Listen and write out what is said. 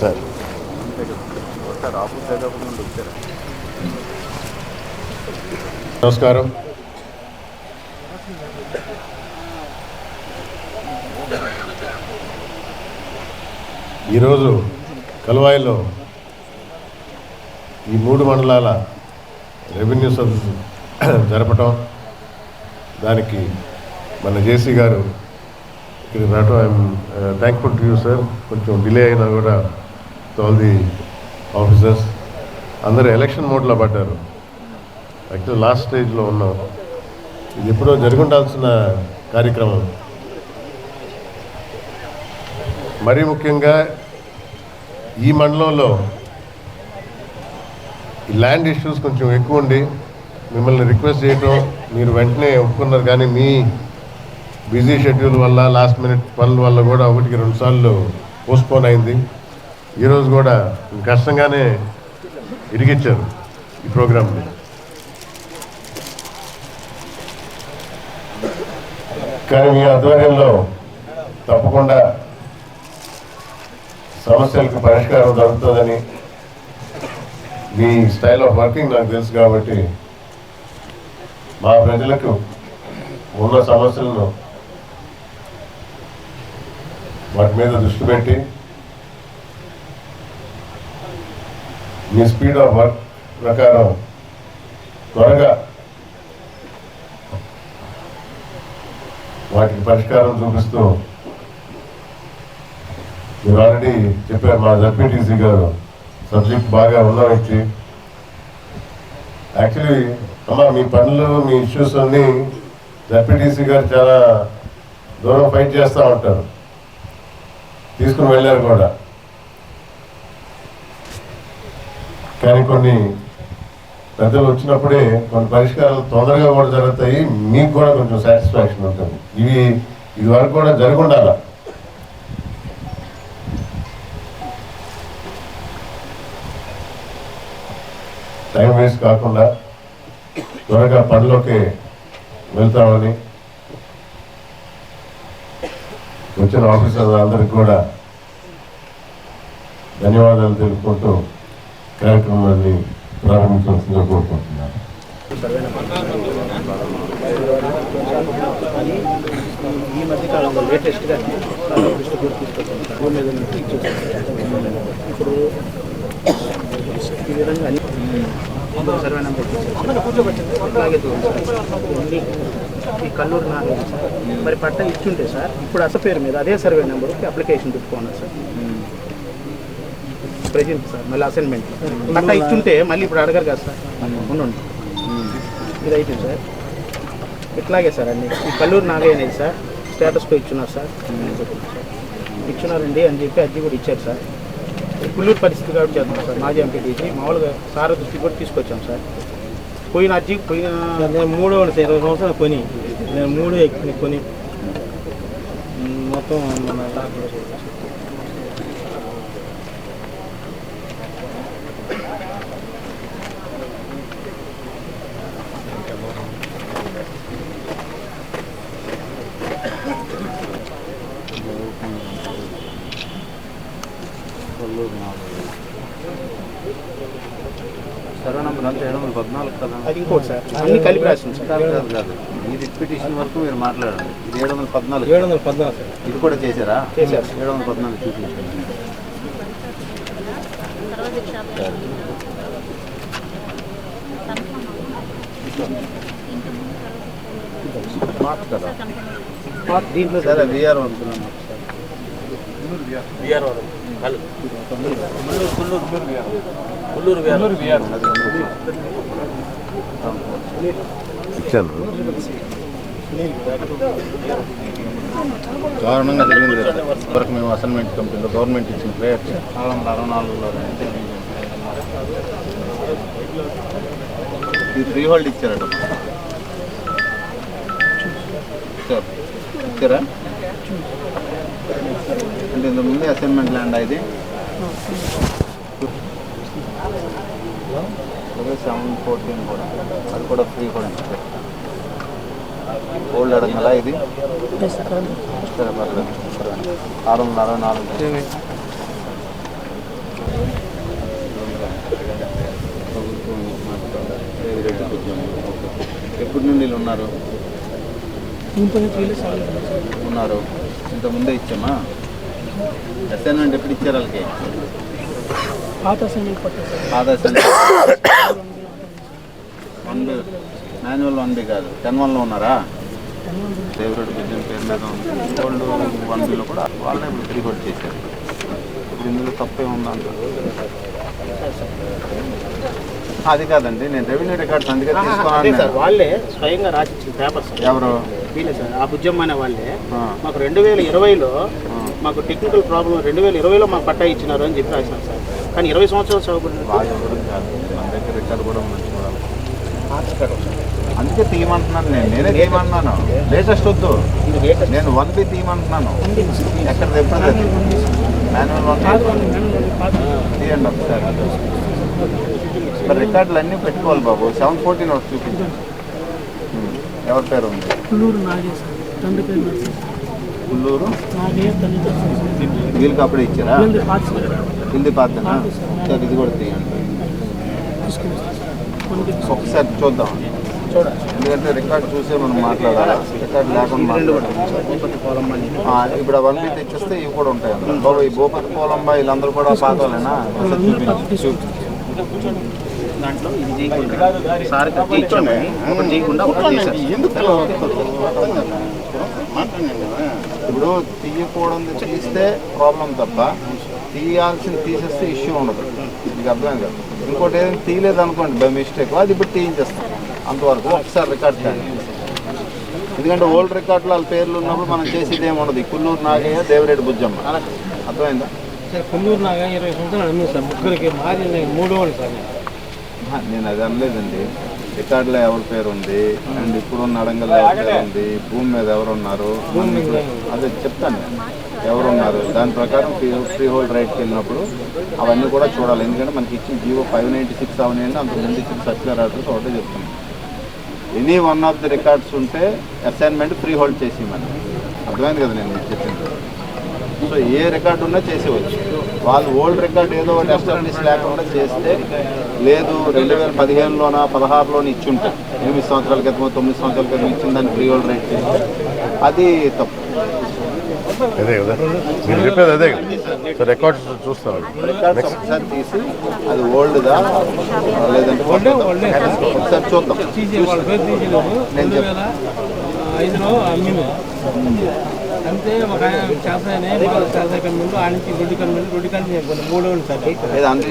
Sir. నమస్కారం. ఈరోజు కలువాయిలో ఈ మూడు మండలాల రెవెన్యూ సదస్సు జరపటం దానికి మన జేసీ గారు ఇది రావటం I'm thankful to you sir కొంచెం డిలే అయినా కూడా ఆల్ ది ఆఫీసర్స్ అందరూ ఎలక్షన్ మోడ్లో పడ్డారు. యాక్చువల్ లాస్ట్ స్టేజ్లో ఉన్నాం. ఇది ఎప్పుడో జరుగుండాల్సిన కార్యక్రమం. మరీ ముఖ్యంగా ఈ మండలంలో ఈ ల్యాండ్ ఇష్యూస్ కొంచెం ఎక్కువ ఉండి మిమ్మల్ని రిక్వెస్ట్ చేయటం మీరు వెంటనే ఒప్పుకున్నారు కానీ మీ బిజీ షెడ్యూల్ వల్ల లాస్ట్ మినిట్ పనుల వల్ల కూడా ఒకటికి రెండు సార్లు పోస్ట్పోన్ అయింది. ఈరోజు కూడా కష్టంగానే ఇరిగించారు ఈ ప్రోగ్రామ్ని. కానీ మీ ఆధ్వర్యంలో తప్పకుండా సమస్యలకు పరిష్కారం దొరుకుతుందని మీ స్టైల్ ఆఫ్ వర్కింగ్ నాకు తెలుసు కాబట్టి మా ప్రజలకు ఉన్న సమస్యలను వాటి మీద దృష్టి పెట్టి. మీ స్పీడ్ ఆఫ్ వర్క్ ప్రకారం త్వరగా వాటికి పరిష్కారం చూపిస్తూ మీరు ఆల్రెడీ చెప్పారు మా జడ్పీటీసీ గారు సబ్జెక్ట్ బాగా ఉన్న వ్యక్తి యాక్చువల్లీ అమ్మ మీ పనులు మీ ఇష్యూస్ అన్నీ జడ్పీటీసీ గారు చాలా దూరం ఫైట్ చేస్తూ ఉంటారు. తీసుకుని వెళ్ళారు కూడా. కానీ కొన్ని పెద్దలు వచ్చినప్పుడే కొన్ని పరిష్కారాలు తొందరగా కూడా జరుగుతాయి. మీకు కూడా కొంచెం సాటిస్ఫాక్షన్ ఉంటుంది. ఇవి ఇది వరకు కూడా జరుగుండాలా. టైం వేస్ట్ కాకుండా త్వరగా పనిలోకి వెళ్తామని వచ్చిన ఆఫీసర్ అందరికి కూడా ధన్యవాదాలు తెలుపుకుంటూ కార్యక్రమాన్ని ప్రారంభించవలసిందిగా కోరుకుంటున్నాను. ఈ మధ్య కాలంలో లేటెస్ట్గా మీద ఇప్పుడు ఈ విధంగా సర్వే నెంబర్ అలాగే ఈ కల్లూరు నాలుగు సార్ మరి పట్ట ఇచ్చుంటే సార్ ఇప్పుడు అసలు పేరు మీద అదే సర్వే నెంబర్కి అప్లికేషన్ పెట్టుకున్నాను సార్. ప్రజెంట్ సార్ మళ్ళీ అసైన్మెంట్. పట్ట ఇచ్చుంటే మళ్ళీ ఇప్పుడు అడగరు కదా సార్. ఉండండి. ఇది అయిపోయింది సార్. ఇట్లాగే సార్ అన్ని. ఈ కల్లూరు నాగే అనేది సార్ స్టేటస్లో ఇచ్చున్నారు సార్. ఇచ్చున్నారండి అని చెప్పి అర్జీ కూడా ఇచ్చారు సార్. కుల్లూరు పరిస్థితి కాబట్టి చేద్దాం సార్. మాజీ ఎంపీటీసీ మామూలుగా సార్ దృష్టి కూడా తీసుకొచ్చాం సార్. పోయిన అర్జీ పోయిన నేను మూడు వాడు ఇరవై సంవత్సరాలు కొని నేను మూడు ఎక్కి కొని మొత్తం మన నెంబర్ అంతా ఏడు వందల పద్నాలుగు కదా అది ఇంకోటి సార్. అన్ని కలిపి రాసింది సార్. కాదు కాదు కాదు. మీ రిపిటేషన్ వరకు మీరు మాట్లాడండి. ఇది ఏడు వందల పద్నాలుగు ఏడు వందల పద్నాలుగు సార్. ఇది కూడా చేశారా? చేశారు. ఏడు వందల పద్నాలుగు చూపించండి. కదా. దీంట్లో సరే విఆర్ అనుకున్నాను. ఇచ్చాను. దారుణంగా జరిగింది. వరకు మేము అసైన్మెంట్ కంపెనీలో గవర్నమెంట్ ఇచ్చిన ప్రేయర్ నాలుగు వందల అరవై నాలుగులో ఇది ఫ్రీ హోల్డ్ ఇచ్చారట. సార్ ఇచ్చారా అంటే ఇంతకుముందు అసైన్మెంట్ ల్యాండ్ ఇది? సెవెన్ ఫోర్టీన్ కూడా. అది కూడా ఫ్రీ కూడా ఓల్డ్ అడగలా ఇది? సరే పర్లేదు. ఆరు వందల అరవై నాలుగు. ఎప్పటి నుండి వీళ్ళు ఉన్నారు. ఉన్నారు. ఇంత ముందే ఇచ్చామా? అసైన్మెంట్ ఎప్పుడు ఇచ్చారు వాళ్ళకి? పాత one B manual one B కాదు. టెన్ వన్లో ఉన్నారా? దేవిరెడ్డి బుద్ధం పేరు మీద ఉంది. ఓల్డ్ వన్ బిలో కూడా వాళ్ళే ఇప్పుడు హోల్డ్ చేశారు ఇప్పుడు ఇందులో తప్పే ఉందంట అది కాదండి నేను రెవెన్యూ రికార్డ్స్ అందుకే అదే తీసుకున్నాను. వాళ్ళే స్వయంగా రాసిచ్చిన పేపర్స్ ఎవరు? వీలే సార్ ఆ బుజ్జమ్మ అనే వాళ్ళే మాకు రెండు వేల ఇరవైలో. మాకు టెక్నికల్ ప్రాబ్లం రెండు వేల ఇరవైలో మాకు పట్టా ఇచ్చినారు అని చెప్పి రాసినారు సార్. కానీ ఇరవై సంవత్సరాలు వాళ్ళు చూడాలి. అందుకే తీయమంటున్నాను నేను. నేనే తీయమంటున్నాను లేటెస్ట్ వద్దు. నేను వన్ బి తీయమంటున్నాను ఎక్కడ ఎప్పుడు మాన్యువల్ వన్ తీయండి ఒకసారి. రికార్డులు అన్నీ పెట్టుకోవాలి బాబు. సెవెన్ ఫోర్టీన్ ఒకటి చూపించు. ఉమ్, ఎవరి పేరు ఉంది? కుల్లూరు నాగే సార్. తండ్రి పేరు నరసింహ. కుల్లూరు. వీళ్ళకి అప్పుడే ఇచ్చారా? పాత. హిందీ పాతనా? సరే. ఇది కూడా తీయండి. ఒకసారి చూద్దాం. ఎందుకంటే రికార్డ్ చూసే మనం మాట్లాడాలి? రికార్డ్ లేకుండా ఇప్పుడు అవన్నీ తెచ్చిస్తే ఇవి కూడా ఉంటాయి బాబు ఈ భూపతి పోలంబా వీళ్ళందరూ కూడా చూపించు చూపించు. దాంట్లో ఇది చేయకుండా సార్ కట్టి ఇచ్చామని ఒకటి చేయకుండా ఒకటి చేశారు ఇప్పుడు తీయకూడదు తీస్తే ప్రాబ్లం తప్ప తీయాల్సింది తీసేస్తే ఇష్యూ ఉండదు. మీకు అర్థం కాదు? ఇంకోటి ఏదైనా తీయలేదు అనుకోండి బై మిస్టేక్ అది ఇప్పుడు తీయించేస్తాం. అంతవరకు ఒకసారి రికార్డ్ కానీ ఎందుకంటే ఓల్డ్ రికార్డులో వాళ్ళ పేర్లు ఉన్నప్పుడు మనం చేసేది ఏమి ఉండదు కుల్లూరు నాగయ్య దేవిరెడ్డి బుజ్జమ్మ. అర్థమైందా? సార్ కొల్లూరు నాగా ఇరవై సంవత్సరాలు అమ్మింది సార్. ముగ్గురికి మారి మూడో వాళ్ళు సార్ నేను. అది అనలేదండి. రికార్డులో ఎవరి పేరు ఉంది అండ్ ఇప్పుడున్న అడంగల్లో ఎవరి పేరు ఉంది భూమి మీద ఎవరు ఉన్నారు భూమి మీద అదే చెప్తాను నేను. ఎవరు ఉన్నారు దాని ప్రకారం ఫ్రీ ఫ్రీ హోల్డ్ రైట్కి వెళ్ళినప్పుడు అవన్నీ కూడా చూడాలి. ఎందుకంటే మనకి ఇచ్చిన జీవో ఫైవ్ నైంటీ సిక్స్ అవనండి అంత ముందు ఇచ్చిన సర్క్యులర్ ఆర్డర్స్ ఒకటే చెప్తున్నాం any one of the records ఉంటే అసైన్మెంట్ ఫ్రీ హోల్డ్ చేసి మనం అర్థమైంది కదా నేను చెప్పింది? సో ఏ రికార్డు ఉన్నా చేసేవచ్చు. వాళ్ళు ఓల్డ్ రికార్డ్ ఏదో ఒకటి ఎస్టాబ్లిష్ లేకుండా చేస్తే లేదు రెండు వేల పదిహేనులోన పదహారులోని ఇచ్చుంటే ఎనిమిది సంవత్సరాల క్రితం తొమ్మిది సంవత్సరాల క్రితం ఇచ్చిన దాన్ని ఫ్రీ హోల్డ్ రైట్ అది తప్పు. అదే కదా. మీరు చెప్పేది అదే. కదా సో రికార్డ్స్ చూస్తాం రికార్డ్స్ ఒకసారి తీసి అది ఓల్డ్దా లేదంటే ఒకసారి చూద్దాం. నేను అమ్మింది అంతే ఒక ఆయన చేస్తాయని చేస్తాయి కమ్మిండు ఆ నుంచి రెడ్డి కమ్మిండు రెడ్డి కమ్మి మూడో సార్